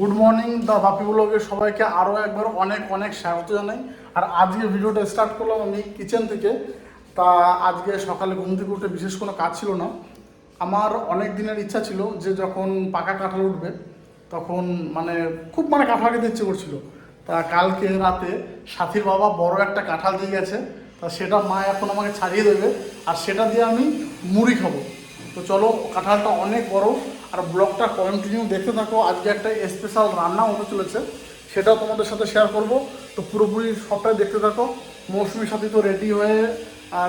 Good morning দা বাপি ব্লগের সবাইকে আরও একবার অনেক অনেক স্বাগত জানাই। আর আজকে ভিডিওটা স্টার্ট করলাম আমি কিচেন থেকে। তা আজকে সকালে ঘুম থেকে উঠে বিশেষ কোনো কাজ ছিল না। আমার অনেক দিনের ইচ্ছা ছিল যে যখন পাকা কাঁঠাল উঠবে, তখন মানে খুব মানে কাঁঠাল খেতে ইচ্ছে করছিল। তা কালকে রাতে সাথীর বাবা বড় একটা কাঁঠাল দিয়ে গেছে। তা সেটা মা এখন আমাকে ছাড়িয়ে দেবে। আর সেটা দিয়ে আমি মুড়ি খাব। তো চলো, কাঁঠালটা অনেক বড়। আর ব্লগটা কন্টিনিউ দেখতে থাকো। আজকে একটা স্পেশাল রান্না হতে চলেছে সেটাও তোমাদের সাথে শেয়ার করব। তো পুরোপুরি সবটাই দেখতে থাকো। মৌসুমির সাথে তো রেডি হয়ে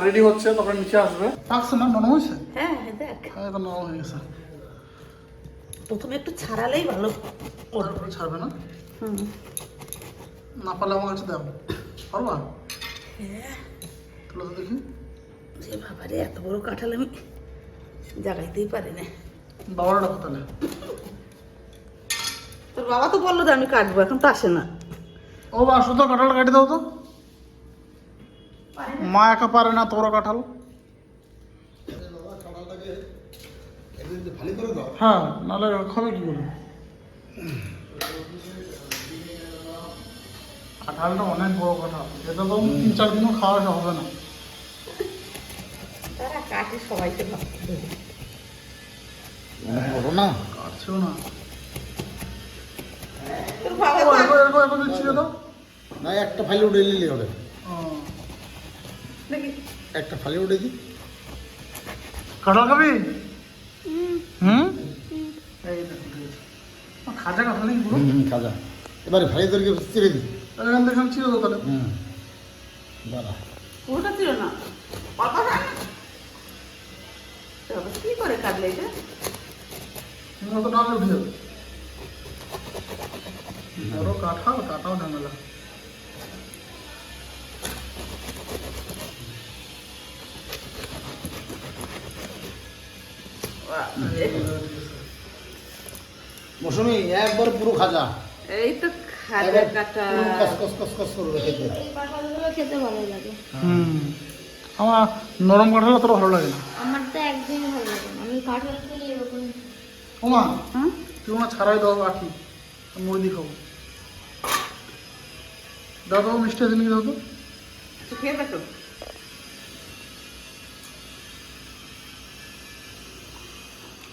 রেডি হচ্ছে তখন নিচে আসবে। পাকছে না? মনে হয়েছে? হ্যাঁ হ্যাঁ দেখ। হ্যাঁ নরম হয়ে গেছে। প্রথমে একটু ছাড়ালেই ভালো। ওর ছাড়বে না? হুম। না পারলে আমার কাছে দাও। পারবা? হ্যাঁ। তুলে দেখি। যে বাবারে এত বড় কাঁঠাল আমি জাগাইতেই পারি না বাবারা ডাকো তাহলে তোর বাবা তো বলল যে আমি কাটবো এখন তো আসে না। ও বা তো কাঁঠালটা কাটি দাও তো। মা একা পারে না তোরা কাঁঠাল। হ্যাঁ নাহলে খাবে কি করে কাঁঠালটা অনেক বড় কাঁঠাল। এটা তো তিন চার দিনও খাওয়া হবে না। তারা কাটে সবাইকে না। কাটছেও না। তোর না একটা ফাইলে উঠে নিলে হবে। একটা ফাইলে উঠে কাঁঠাল খাবি? হুম। ও, খাজা কাঁঠাল হুম খাজা। এবারে ফাইলে তোরকে চিড়ে দিই। থেকে ছিল তো তাহলে। হুম। দাঁড়া। তুমি তো ডালে উঠে যাবে। বড় কাঁঠাল কাটাও ঝামেলা মৌসুমি একবার পুরো খাজা। এই তো খাজা কাটা কস কস কস কস করবে খেতে এই কাঁঠালগুলো খেতে ভালো লাগে। হুম। আমার নরম কাঁঠাল অতটা ভালো লাগে না। আমার তো একদিন ভালো লাগে না। আমি কাঁঠাল খেলে এরকম ওমা তুই ওনা ছাড়াই দাও বাকি মুড়ি খাব। দাও দাও মিষ্টি আছে নাকি দাও তো তো খেয়ে দেখো।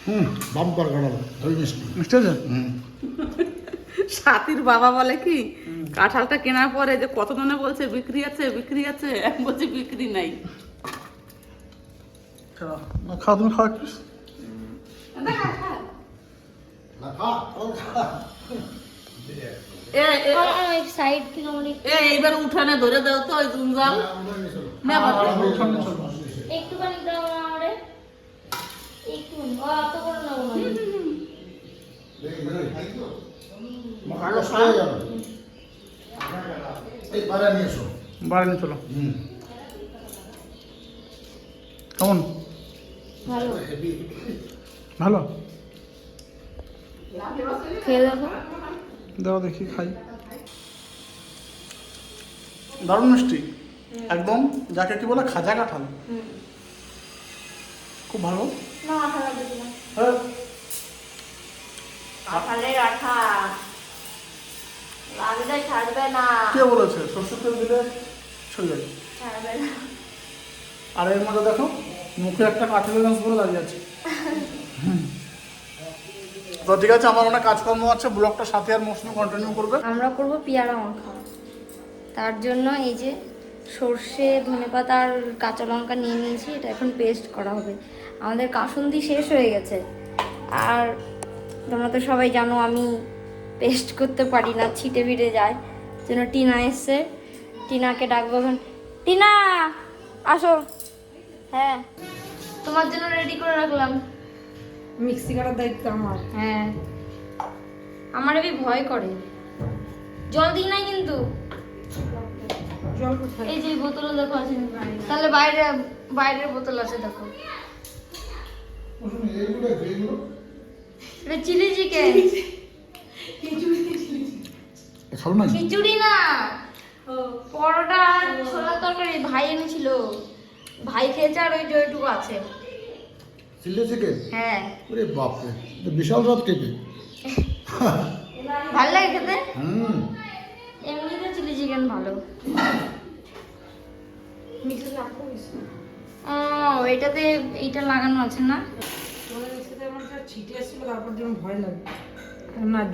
হুম বাম্পার কাঁঠাল দই মিষ্টি মিষ্টি আছে? হুম। সাথীর বাবা বলে কি কাঁঠালটা কেনার পরে যে কত জনে বলছে বিক্রি আছে বিক্রি আছে। বলছি বিক্রি নাই। খাও না তুমি খাও। এইবার উঠানে ধরে দাও তো ওই না একটুখানি দাও আমারে। একটু অত করে বাড়ি নিয়ে চলো। কেমন? ভালো। ভালো? খেয়ে দেখো। দাও দেখি খাই। দারুণ মিষ্টি। একদম যাকে কি বলে খাজা কাঁঠাল। খুব ভালো। হ্যাঁ। কে বলেছে? সর্ষের তেল দিলে ছড়ে যাবে আর এর মধ্যে দেখো মুখে একটা কাঠের গাছ বলে দাঁড়িয়ে আছে। হুম। তো ঠিক আছে, আমার অনেক কাজকর্ম আছে, ব্লগটা সাথে আর মৌসুমি কন্টিনিউ করবে। আমরা করব পেয়ারা মাখা তার জন্য এই যে সর্ষে ধনেপাতা আর কাঁচা লঙ্কা নিয়ে নিয়েছি, এটা এখন পেস্ট করা হবে। আমাদের কাসুন্দি শেষ হয়ে গেছে। আর তোমরা তো সবাই জানো, আমি পেস্ট করতে পারি না, ছিটে বিটে যায়। যেন টিনা এসছে। টিনাকে ডাকবো এখন। টিনা, আসো। হ্যাঁ তোমার জন্য রেডি করে রাখলাম। মিক্সি করার দায়িত্ব আমার। হ্যাঁ। আমার এবি ভয় করে। জল দিই নাই কিন্তু। জল কোথায়? এই যে বোতল দেখো আছে তাহলে বাইরে বাইরের বোতল আছে দেখো। এটা চিলি চিকেন। না খিচুড়ি না। পরোটা আর ছোলার তরকারি ভাই এনেছিল। ভাই খেয়েছে আর ওই ওইটুকু আছে। চিল্লি চিকেন হ্যাঁ। ওরে বাপরে এটা বিশাল রাত কেটে। ভালো লাগে খেতে? হুম। এমনিতে চিলি চিকেন ভালো। ও এটাতে এইটা লাগানো আছে না? ভয় লাগে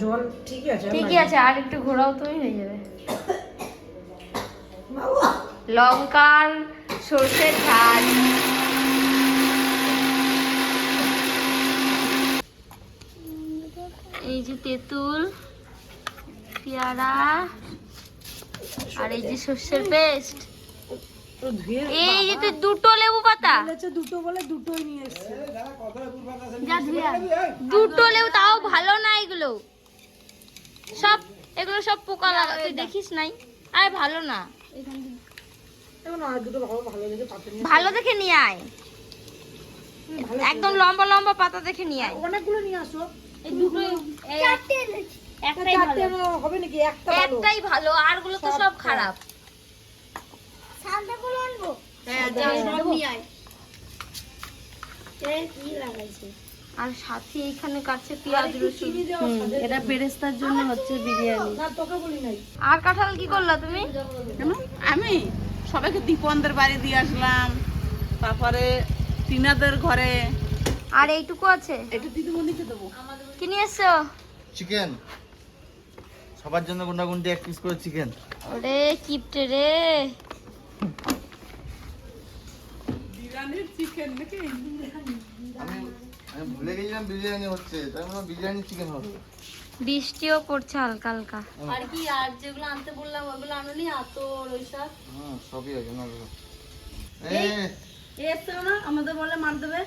জল ঠিকই আছে আর ঠিকই আছে আর একটু ঘোরাও তোই হয়ে যাবে। লঙ্কার সর্ষের ঝাল এই যে তেঁতুল, পেয়ারা আর এই যে সর্ষের পেস্ট। এই যে তো দুটো লেবু পাতা। দুটো বলে দুটোই নিয়ে। দুটো লেবু, তাও ভালো না এগুলো। সব এগুলো সব পোকা লাগা, তুই দেখিস নাই? আরে ভালো না। ভালো দেখে নিয়ে আয়। একদম লম্বা লম্বা পাতা দেখে নিয়ে আয়। অনেকগুলো নিয়ে আসো। এই দুটো এই একটাই ভালো। হবে নাকি? একটা ভালো। একটাই ভালো আরগুলো তো সব খারাপ। হ্যাঁ যা সব নিয়ে আয়। আর সাথে এখানে কাছে পেঁয়াজ রসুন। এটা বেরেস্তার জন্য হচ্ছে বিরিয়ানি। না তোকে বলি নাই। আর কাঁঠাল কি করলা তুমি? আমি সবাইকে দীপনদের বাড়ি দিয়ে আসলাম। তারপরে টিনাদের ঘরে আর এইটুকু আছে? একটু দিদিমণিকে দেবো। কি নিয়ে এসছো? চিকেন সবার জন্য গুন্ডাগুন্ডি এক পিস করে চিকেন ওরে কিপটে রে। বিরিয়ানির চিকেন নাকি? আমি আমি ভুলে গেছিলাম বিরিয়ানি হচ্ছে তাই মানে বিরিয়ানি চিকেন হবে। বৃষ্টিও পড়ছে হালকা হালকা। আর কি আর যেগুলো আনতে বললাম ওগুলো আনুনি? আতর ওইসব? হ্যাঁ সবই আছে না এ এসছে না? আমাদের বলে মার দেবে।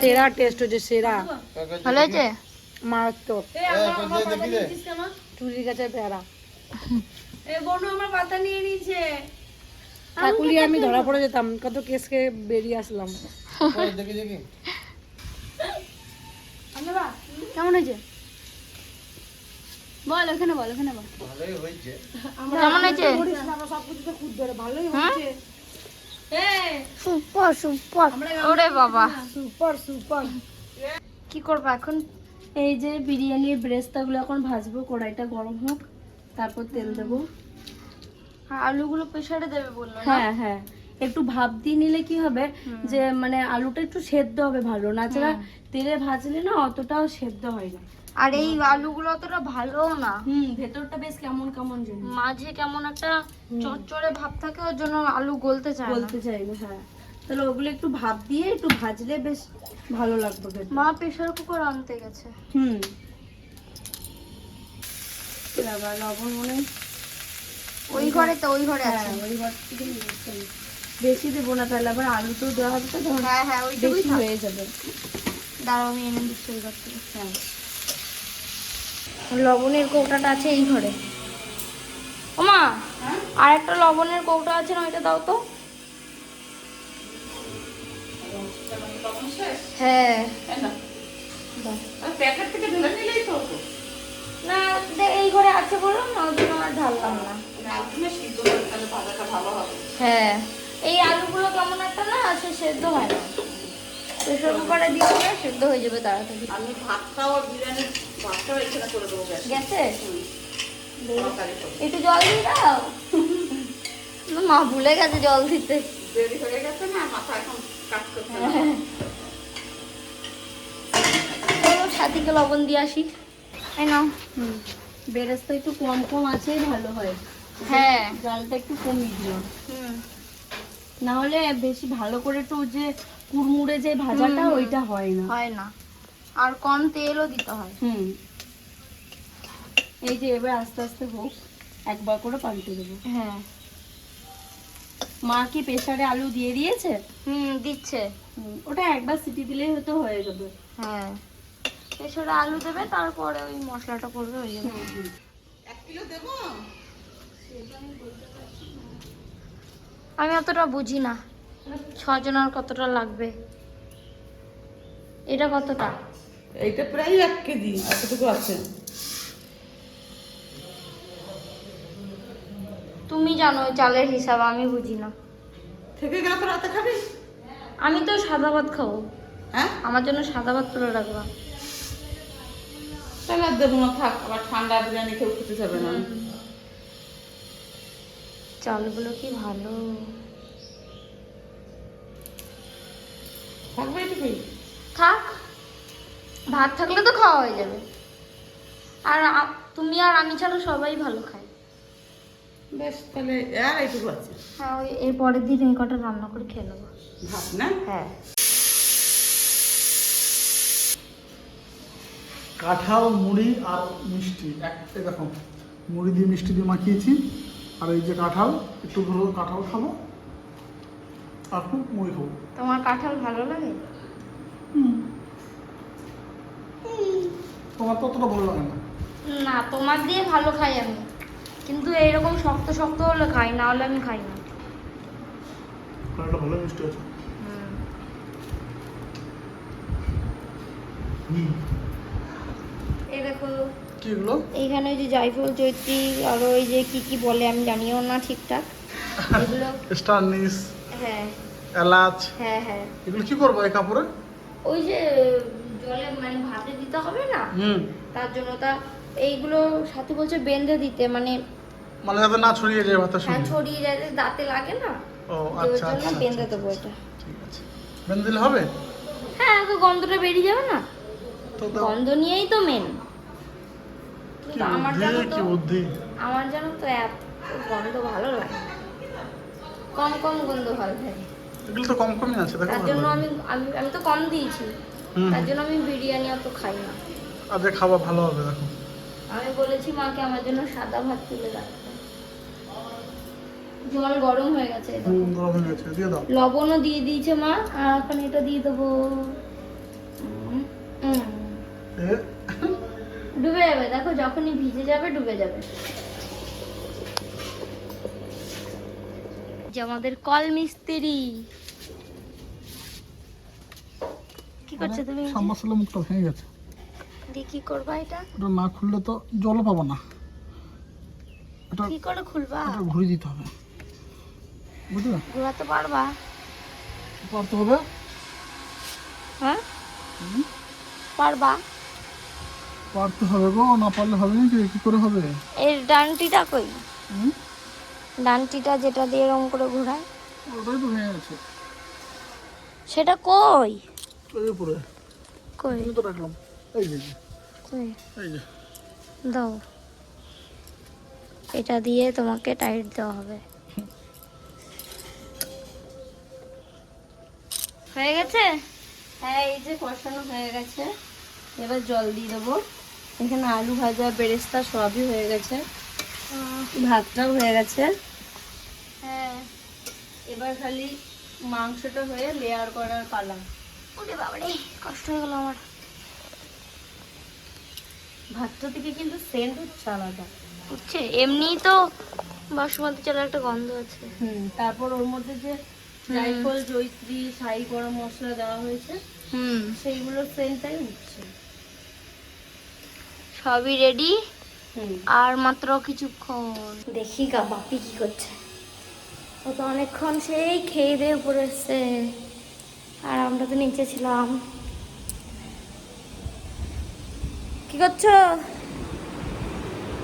সেরা টেস্ট হচ্ছে সেরা। ভালো হয়েছে? মারাত্মক। রে। চুরির কাছে পেয়ারা এ বনু আমার পাতা নিয়ে নিয়েছে। কাকুলি আমি ধরা পড়ে যেতাম কত কেসকে বেরিয়ে আসলাম। দেখি দেখি। কেমন হয়েছে? বল ওখানে বল ওখানে বল। ভালোই হয়েছে। কেমন হয়েছে? সবকিছুতে খুদ ধরে। ভালোই হচ্ছে সুপার সুপার। ওরে বাবা। Super super. কি করব এখন? এই যে বিরিয়ানির ব্রেস্তাগুলো এখন ভাজবো কড়াইটা গরম হোক তারপর তেল দেবো। আলুগুলো প্রেসারে দেবে বলল হ্যাঁ হ্যাঁ। একটু ভাপ দিয়ে নিলে কি হবে যে মানে আলুটা একটু সেদ্ধ হবে ভালো। না ছাড়া তেলে ভাজলে না অতটাও সেদ্ধ হয় না। আর এই আলুগুলো অতটা ভালো না। হুম ভেতরটা বেশ কেমন কেমন যেন মাঝে কেমন একটা চচ্চড়ে ভাব থাকে ওর জন্য আলু গলতে চায় না। বলতে চাইবে হ্যাঁ। তাহলে ওগুলো একটু ভাপ দিয়ে একটু ভাজলে বেশ ভালো লাগবে খেতে। মা প্রেসার কুকার আনতে গেছে। হুম। আবার লবণ মনে ওই ঘরে তো ওই ঘরে আছে। ওই ঘর থেকে। বেশি দেবো না তাহলে আবার আলু তো দেওয়া হবে তো হ্যাঁ হ্যাঁ ওইটুকুই হয়ে যাবে। দাঁড়াও আমি এনে দিচ্ছি ওই ঘর থেকে হ্যাঁ। লবণের কৌটাটা আছে এই ঘরে। ওমা আর একটা লবণের কৌটা আছে না ওইটা দাও তো। হ্যাঁ। না এই ঘরে আছে আর না। হ্যাঁ এই আলুগুলো একটা না, সে সেদ্ধ হয় না। দিয়ে সেদ্ধ হয়ে যাবে তাড়াতাড়ি। আর এখানে করে দেবো গ্যাস। একটু জল দিয়ে দাও। না, মা ভুলে গেছে জল দিতে। দেরি হয়ে গেছে না মাথা এখন কাজ করতে সাথীকে লবণ দিয়ে আসি। নাও। হুম। বেরেস্তা একটু কম কম আছেই ভালো হয়। হ্যাঁ। জালটা একটু কমিয়ে দিও। হুম। না হলে বেশি ভালো করে একটু যে কুড়মুড়ে যে ভাজাটা। ওইটা হয় না। হয় না। আর কম তেলও দিতে হয়। হুম। এই যে এবার আস্তে আস্তে হোক একবার করে পাল্টে দেবো। হ্যাঁ। মা কি প্রেসারে আলু দিয়ে দিয়েছে? হুম দিচ্ছে। ওটা একবার সিটি দিলেই হয়তো হয়ে যাবে। হ্যাঁ। এছাড়া আলু দেবে তারপরে ওই মশলাটা করবে হয়ে যাবে এক কিলো দেবো? আমি অতটা বুঝি না। ছজনের কতটা লাগবে? এটা কতটা? এইটা প্রায় এক কেজি এতটুকু আছে। তুমি জানো চালের হিসাব আমি বুঝি না। থেকে গেলে তো রাতে খাবি? আমি তো সাদা ভাত খাব। হ্যাঁ? আমার জন্য সাদা ভাত তুলে রাখবা। তাহলে আর দেবো না থাক আবার ঠান্ডা বিরিয়ানি কেউ খেতে যাবে না। চালগুলো কি ভালো? থাকবে এটুকুই? থাক। ভাত থাকলে তো খাওয়া হয়ে যাবে। আর তুমি আর আমি ছাড়া সবাই ভালো খায়। বেশ তাহলে আর এইটুকু আছে। হ্যাঁ ওই এর পরের দিন এই কটা রান্না করে খেয়ে নেব। ভাত না? হ্যাঁ। কাঁঠাল মুড়ি আর মিষ্টি। একটাই দেখো মুড়ি দিয়ে মিষ্টি দিয়ে মাখিয়েছি। আর এই যে কাঁঠাল একটু ধরো কাঁঠাল খাব। আর খুব মুড়ি খাব। তোমার কাঁঠাল ভালো লাগে? তোমার তো অতটা ভালো লাগে না। না তোমার দিয়ে ভালো খাই আমি। কিন্তু এইরকম শক্ত শক্ত হলে খাই না হলে আমি খাই না। ভালো মিষ্টি আছে হুম। এই দেখো। কি এগুলো এইখানে ওই যে জায়ফল চৈত্রী আরও ওই যে কি কি বলে আমি জানিও না ঠিকঠাক। এগুলো স্টারনিস হ্যাঁ। এলাচ। হ্যাঁ হ্যাঁ। এগুলো কি করব এই কাপড়ে? ওই যে জলে মানে ভাতে দিতে হবে না? তার জন্য তা এইগুলো সাথে বলছে বেঁধে দিতে মানে মানে যাতে না ছড়িয়ে যায় ভাতের হ্যাঁ সঙ্গে? ছড়িয়ে যায় দাঁতে লাগে না। ও আচ্ছা আচ্ছা বেঁধে আচ্ছা, দেবো আচ্ছা, এটা। ঠিক আছে। বেঁধে দিলে হবে? হ্যাঁ তো গন্ধটা বেরিয়ে যাবে না? তো গন্ধ নিয়েই তো মেন আমার জানো তো আমার জানো তো এত গন্ধ ভালো লাগে। কম কম গন্ধ ভালো থাকে এগুলো তো কম কমই আছে দেখো তার জন্য আমি আমি আমি তো কম দিয়েছি। তার জন্য আমি বিরিয়ানি অত খাই না। আর যে খাবার ভালো হবে দেখো। আমি বলেছি মাকে আমার জন্য সাদা ভাত তুলে রাখতে জল গরম হয়ে গেছে গরম হয়ে গেছে দিয়ে দাও। লবণও দিয়ে দিয়েছে মা আর এখন এটা দিয়ে দেবো। ডুবে যাবে দেখো যখনই ভিজে যাবে ডুবে যাবে। যে আমাদের কল মিস্ত্রি কি করছ তুমি? সাম্বাসলে মুখটা ভেঙে গেছে। দিয়ে কি করবা এটা? এটা না খুললে তো জলও পাবো না। এটা কি করে খুলবা? এটা ঘুরে দিতে হবে। বুঝলে? ঘোরাতে পারবা? পারতে হবে? হ্যাঁ? পারবা? পারতে হবে গো না পারলে হবে নাকি কি করে হবে? এর ডানটিটা কই? ডানটিটা যেটা দিয়ে রং করে ঘোরায়? ওটাই তো ভেঙে গেছে। সেটা কই? ওই উপরে। কই? তো রাখলাম। এই যে, কই? এই যে। দাও। এটা দিয়ে তোমাকে টাইট দেওয়া হবে। হয়ে গেছে? হ্যাঁ এই যে কষানো হয়ে গেছে। এবার জল দিয়ে দেবো। এখানে আলু ভাজা বেরেস্তা সবই হয়ে গেছে। ভাতটাও হয়ে গেছে। হ্যাঁ। এবার খালি মাংসটা হয়ে লেয়ার করার পালা। ওরে বাবারে কষ্ট হয়ে গেল আমার। ভাতটা থেকে কিন্তু সেন্ট হচ্ছে আলাদা। হচ্ছে এমনিই তো বাসমতি চালের একটা গন্ধ আছে। হুম তারপর ওর মধ্যে যে জায়ফল জয়ত্রী সাই গরম মশলা দেওয়া হয়েছে হুম। সেইগুলোর সেন্টটাই উঠছে সবই রেডি হুম। আর মাত্র কিছুক্ষণ। দেখি গা বাপি কি করছে। ও তো অনেকক্ষণ সেই খেয়ে দিয়ে এসছে। আর আমরা তো নিচে ছিলাম। কি করছ?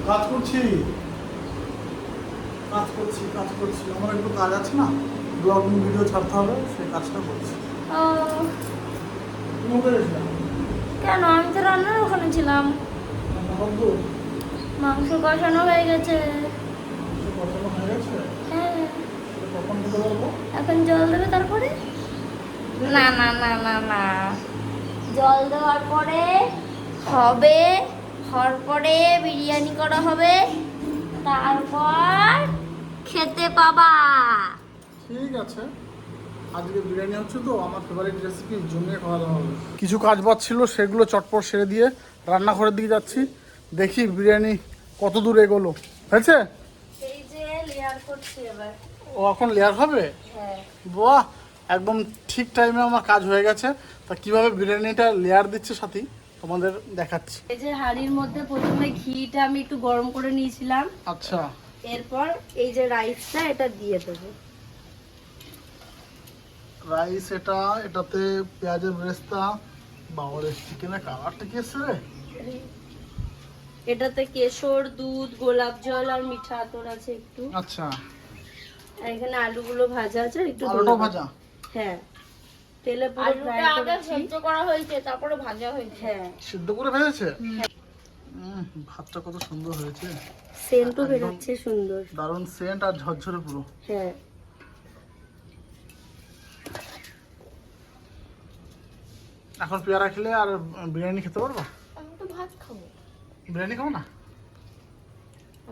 কাজ করছি। কাজ করছি কাজ করছি। আমার একটু কাজ আছে না? ব্লগিং ভিডিও ছাড়তে হবে সেই কাজটা করছি? কেন? আমি তো রান্নার ওখানে ছিলাম। মাংস কষানো হয়ে গেছে। হয়ে হ্যাঁ? এখন জল দেবে তারপরে? না না না না না। জল দেওয়ার পরে হবে হওয়ার পরে বিরিয়ানি করা হবে তারপর খেতে পাবা। ঠিক আছে। আজকে বিরিয়ানি হচ্ছে তো আমার ফেভারিট রেসিপি জমিয়ে খাওয়া দাওয়া হবে। কিছু কাজ বাদ ছিল সেগুলো চটপট সেরে দিয়ে রান্নাঘরের দিকে যাচ্ছি। দেখি বিরিয়ানি কত দূর এগোলো। হয়েছে? এই যে লেয়ার করছি এবার। ও এখন লেয়ার হবে? হ্যাঁ। বাহ! একদম ঠিক টাইমে আমার কাজ হয়ে গেছে। তা কীভাবে বিরিয়ানিটা লেয়ার দিচ্ছে সাথী? তোমাদের দেখাচ্ছি। এই যে হাঁড়ির মধ্যে প্রথমে ঘিটা আমি একটু গরম করে নিয়েছিলাম। আচ্ছা। এরপর এই যে রাইসটা এটা দিয়ে দেবো। রাইস এটা এটাতে পেঁয়াজের ব্রেস্তা বাবারে চিকেনের কালারটা কি এসছে রে? এটাতে কেশর দুধ গোলাপ জল আর মিঠা আতর আছে একটু। আচ্ছা। এখানে আলুগুলো ভাজা আছে একটু আলুটাও ধনে ভাজা? হ্যাঁ। তেলে পুরো ফ্রাই আগে সেদ্ধ করা হয়েছে তারপরে ভাজা হয়েছে। হ্যাঁ। সিদ্ধ করে ভেজেছে? ভাতটা কত সুন্দর হয়েছে। সেন্টও বেরোচ্ছে সুন্দর। দারুণ সেন্ট আর ঝরঝরে পুরো। হ্যাঁ। এখন পেয়ারা খেলে আর বিরিয়ানি খেতে পারব? আমি তো ভাত খাব। বিরিয়ানি খাব না?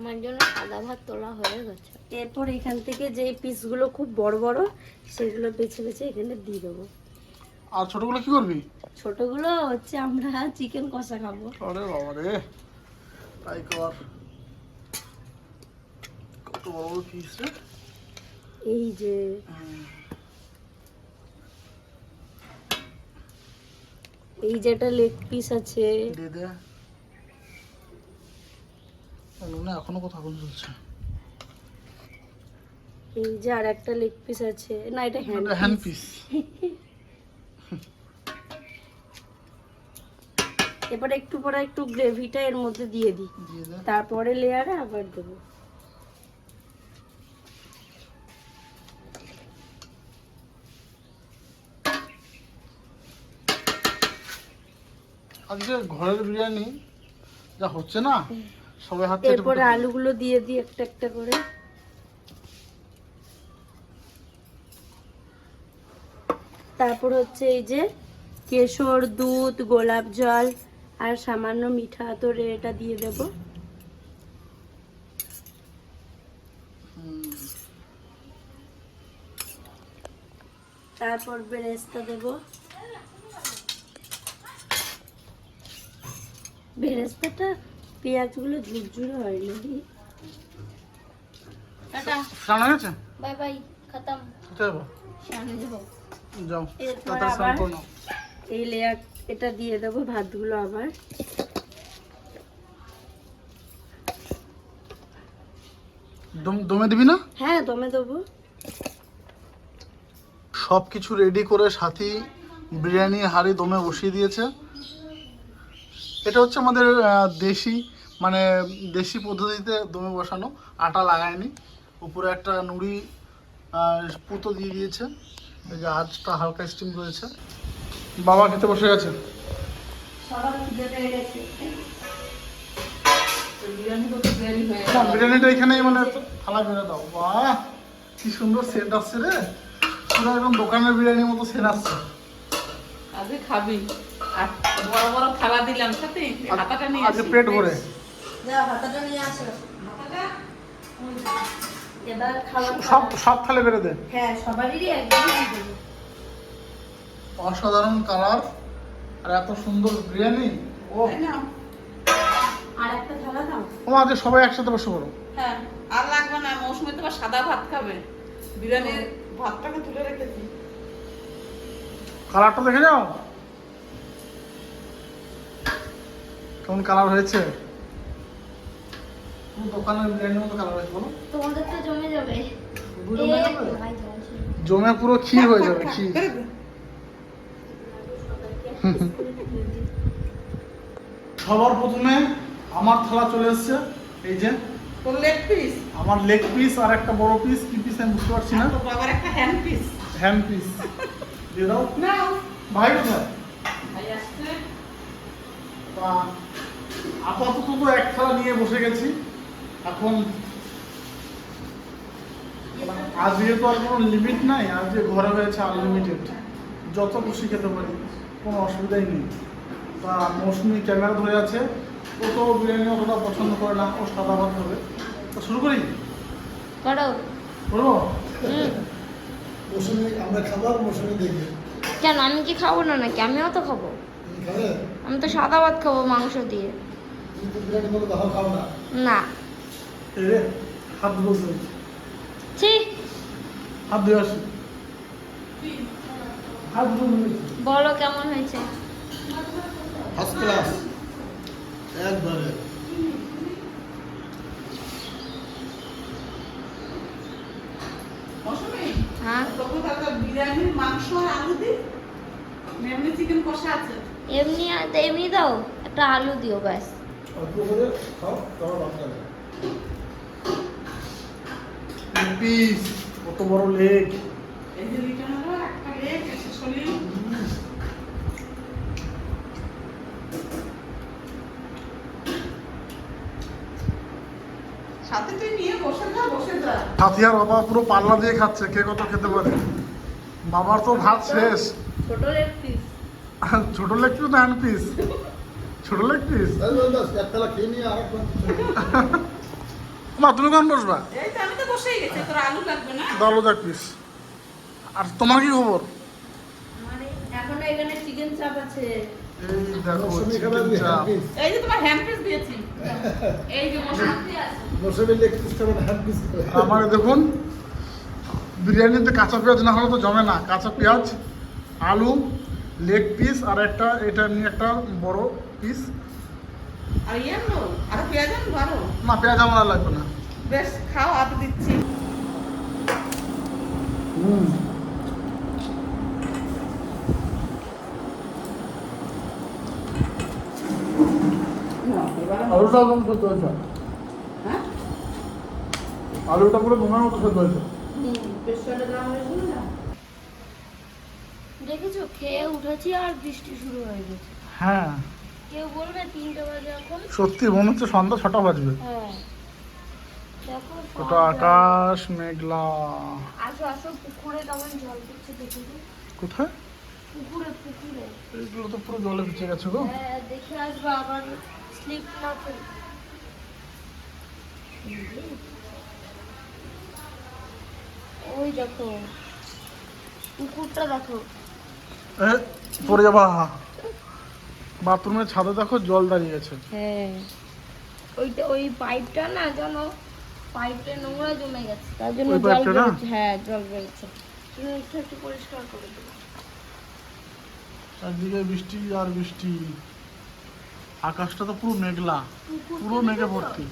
আমার জন্য সাদা ভাত তোলা হয়ে গেছে। এরপর এখান থেকে যে পিসগুলো খুব বড় বড় সেগুলো বেছে বেছে এখানে দিয়ে দেবো। আর ছোটগুলো কি করবি? ছোটগুলো হচ্ছে আমরা চিকেন কষা খাব। আরে বাবা রে তাই কর। কত বড় বড় পিস এই যে এই যেটা লেগ পিস আছে। দে। নুনে এখনও কোথাও আগুন জ্বলছে এই যে আর একটা লেগ পিস আছে। না এটা হ্যান্ড হ্যান্ড পিস এবার একটু পরে একটু গ্রেভিটা এর মধ্যে দিয়ে দিই। তারপরে লেয়ারে আবার দেবো। আজকে ঘরের বিরিয়ানি যা হচ্ছে না? সবাই হাত এরপরে আলুগুলো দিয়ে দিই একটা একটা করে। তারপর হচ্ছে এই যে কেশর দুধ গোলাপ জল আর সামান্য মিঠা আতরে এটা দিয়ে দেব। তারপর বেরেস্তা দেব। বেরেস্তাটা পেঁয়াজগুলো ঝুরঝুরে হয় নাকি? গেছে? বাই বাই খতম। সামনে যাব? যাও এই লেয়ার এটা দিয়ে দেবো ভাতগুলো আবার। দমে দিবি না? হ্যাঁ দমে দেবো। সব কিছু রেডি করে সাথী বিরিয়ানি হাঁড়ি দমে বসিয়ে দিয়েছে। এটা হচ্ছে আমাদের দেশি মানে দেশি পদ্ধতিতে দমে বসানো। আটা লাগায়নি। উপরে একটা নুড়ি পুতো দিয়ে দিয়েছে। এই যে আজটা হালকা স্টিম রয়েছে বাবা খেতে বসে গেছে। বিরিয়ানিটা এখানেই মানে থালা বেড়ে দাও। বাহ! কি সুন্দর সেন্ট আসছে রে। পুরো একদম দোকানের বিরিয়ানির মতো সেন্ট আসছে। আজকে খাবি। আর বড় বড় থালা দিলাম সাথে হাতাটা নিয়ে আজকে আসি। পেট ভরে। এবার সব সব থালে দে। হ্যাঁ সবারই অসাধারণ কালার আর এত সুন্দর বিরিয়ানি। ও আর একটা থালা দাও। ও আজকে সবাই একসাথে বসে পড়ো। হ্যাঁ আর লাগবে না মৌসুমে তো সাদা ভাত খাবে। বিরিয়ানির ভাতটাকে তুলে রেখেছি। কালারটা দেখে যাও কেমন কালার হয়েছে? দোকানের মতো কালার হয়েছে বলো? তোমাদের তো জমে যাবে। পুরো জমে পুরো ক্ষীর হয়ে যাবে ক্ষীর। সবার প্রথমে আমার থালা চলে এসছে এই যে। তোর লেগ পিস আমার লেগ পিস আর একটা বড় পিস কি পিস আমি বুঝতে পারছি না। তোর বাবার একটা হ্যান্ড পিস হ্যান্ড পিস দিয়ে দাও। না ভাই কোথায়? তা আপাতত তো এক থালা নিয়ে বসে গেছি। এখন আজকে তো আর কোনো লিমিট নাই আজকে ঘরে হয়েছে আনলিমিটেড যত খুশি খেতে পারি কোনো অসুবিধাই নেই। তা মৌসুমি ক্যামেরা ধরে আছে ও তো বিরিয়ানি অতটা পছন্দ করে না ও সাদা ভাত হবে তো শুরু করি? করো। মৌসুমি আমরা খাবার মৌসুমি দেখবে। কেন? আমি কি খাব না নাকি? আমিও তো খাবে। আমি তো সাদা ভাত খাব মাংস দিয়ে। না। হাত ছি। হাত আসি। হাত বলো কেমন হয়েছে? ফার্স্ট ক্লাস একবারে। হ্যাঁ। তাহলে বিরিয়ানির মাংস আর আলু দি এমনি চিকেন কষা আছে। এমনি এমনি দাও একটা আলু দিও ব্যাস। কত বড় সাথিয়ার বাবা পুরো পাল্লা দিয়ে খাচ্ছে কে কত খেতে পারে? বাবার তো ভাত শেষ। ছোট লেগ পিস ছোট লেগ পিস না হ্যান্ড পিস ছোট লেগ পিস মা তুমি কখন বসবা? এই তো আমি তো বসেই গেছি তোর আলু লাগবে দেখ পিস আর তোমার কি খবর? মানে এখনও এখানে চিকেন চাপ আছে। এই দেখো মৌসুমি chicken খাবার দিয়ে চাপ। হ্যান্ড এই যে তোমার হ্যান্ড পিস দিয়েছি। এই যে বসে মৌসুমি পিস হ্যান্ড পিস আমার দেখুন বিরিয়ানিতে কাঁচা পেঁয়াজ না হলে তো জমে না। কাঁচা পেঁয়াজ আলু লেগ পিস আর একটা এটা নিয়ে একটা বড় পিস আর ইয়ে আর পেঁয়াজ আনব আরও? না পেঁয়াজ আমার আর লাগবে না। বেশ খাও আলু দিচ্ছি। হুম। আলুটা একদম সেদ্ধ হয়েছে। হ্যাঁ? আলুটা পুরো নুনের মতো সেদ্ধ হয়েছে। পেশাটা দেওয়া হয়েছিল না? দেখেছ? খেয়ে উঠেছি আর বৃষ্টি শুরু হয়ে গেছে। হ্যাঁ। কেউ বলবে তিনটে বাজে এখন। সত্যি মনে হচ্ছে সন্ধ্যা ছটা বাজবে। হ্যাঁ। দেখো ওটা আকাশ মেঘলা। আসো আসো পুকুরে কেমন জল পড়ছে দেখে কোথায়? পুকুরে পুকুরে। এইগুলো তো পুরো জলে ভিজে গেছে গো। হ্যাঁ দেখে আসব আবার স্লিপ না করি ওই দেখো পুকুরটা দেখো। পড়ে যাবা বাথরুমের ছাদে দেখো জল দাঁড়িয়ে গেছে হ্যাঁ। ওইটা ওই পাইপটা না পাইপটা নোংরা জমে গেছে তার জন্য জল বেরোচ্ছে হ্যাঁ জল বেরোচ্ছে। তুমি একটু একটু পরিষ্কার করে দেবো একদিকে বৃষ্টি আর বৃষ্টি। আকাশটা তো পুরো মেঘলা পুরো মেঘে ভর্তি।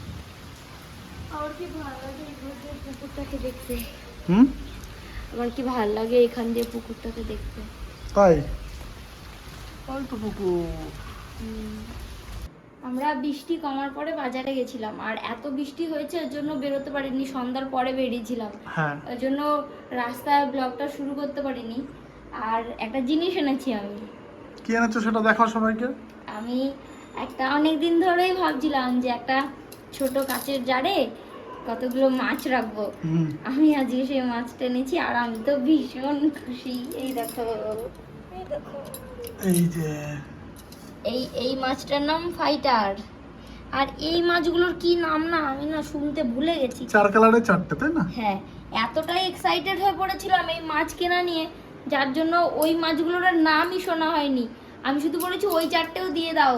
আমার কি ভালো লাগে এখান পুকুরটাকে দেখতে? হুম? আমার কি ভালো লাগে এখান দিয়ে পুকুরটাকে দেখতে? তাই? আমরা বৃষ্টি কমার পরে বাজারে গেছিলাম আর এত বৃষ্টি হয়েছে এর জন্য বেরোতে পারিনি সন্ধ্যার পরে বেরিয়েছিলাম। হ্যাঁ। ওই জন্য রাস্তায় ব্লগটা শুরু করতে পারিনি আর একটা জিনিস এনেছি আমি। কি এনেছো সেটা দেখাও সবাইকে। আমি একটা অনেক দিন ধরেই ভাবছিলাম যে একটা ছোট কাচের জারে কতগুলো মাছ রাখব? আমি আজকে সেই মাছটা এনেছি আর আমি তো ভীষণ খুশি। এই দেখো এই দেখো। এই যে। এই এই মাছটার নাম ফাইটার। আর এই মাছগুলোর কি নাম না আমি না শুনতে ভুলে গেছি। চার কালারের চারটে তাই না? হ্যাঁ এতটাই এক্সাইটেড হয়ে পড়েছিলাম এই মাছ কেনা নিয়ে যার জন্য ওই মাছগুলোর নামই শোনা হয়নি। আমি শুধু বলেছি ওই চারটেও দিয়ে দাও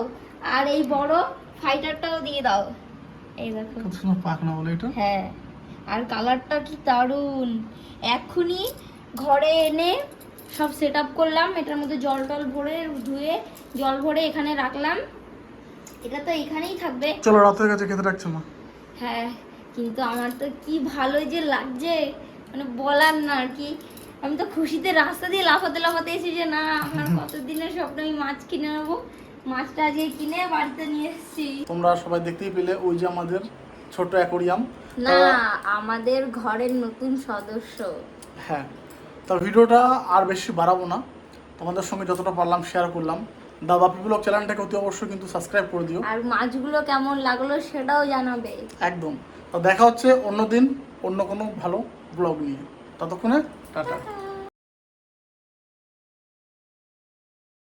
আর এই বড় ফাইটারটাও দিয়ে দাও। এই দেখো। কত সুন্দর পাখনা বলে এটা? হ্যাঁ। আর কালারটা কি দারুণ। এক্ষুনি ঘরে এনে সব সেট আপ করলাম এটার মধ্যে জল টল ভরে ধুয়ে জল ভরে এখানে রাখলাম। এটা তো এখানেই থাকবে। চলো রাত হয়ে গেছে খেতে রাখছো না হ্যাঁ কিন্তু আমার তো কি ভালো যে লাগছে। মানে বলার না আর কি। আমি তো খুশিতে রাস্তা দিয়ে লাফাতে লাফাতে এসেছি যে না আমার কতদিনের স্বপ্ন আমি মাছ কিনে নেব মাছটা আজকে কিনে বাড়িতে নিয়ে এসেছি। তোমরা সবাই দেখতেই পেলে ওই যে আমাদের ছোট অ্যাকোরিয়াম। না আমাদের ঘরের নতুন সদস্য। হ্যাঁ তা ভিডিওটা আর বেশি বাড়াবো না। তোমাদের সঙ্গে যতটা পারলাম শেয়ার করলাম। দাদা পিপুলক চ্যানেলটাকে অতি অবশ্যই কিন্তু সাবস্ক্রাইব করে দিও। আর মাছগুলো কেমন লাগল সেটাও জানাবে। একদম। তো দেখা হচ্ছে অন্য দিন অন্য কোনো ভালো ব্লগ নিয়ে। ততক্ষণে টাটা।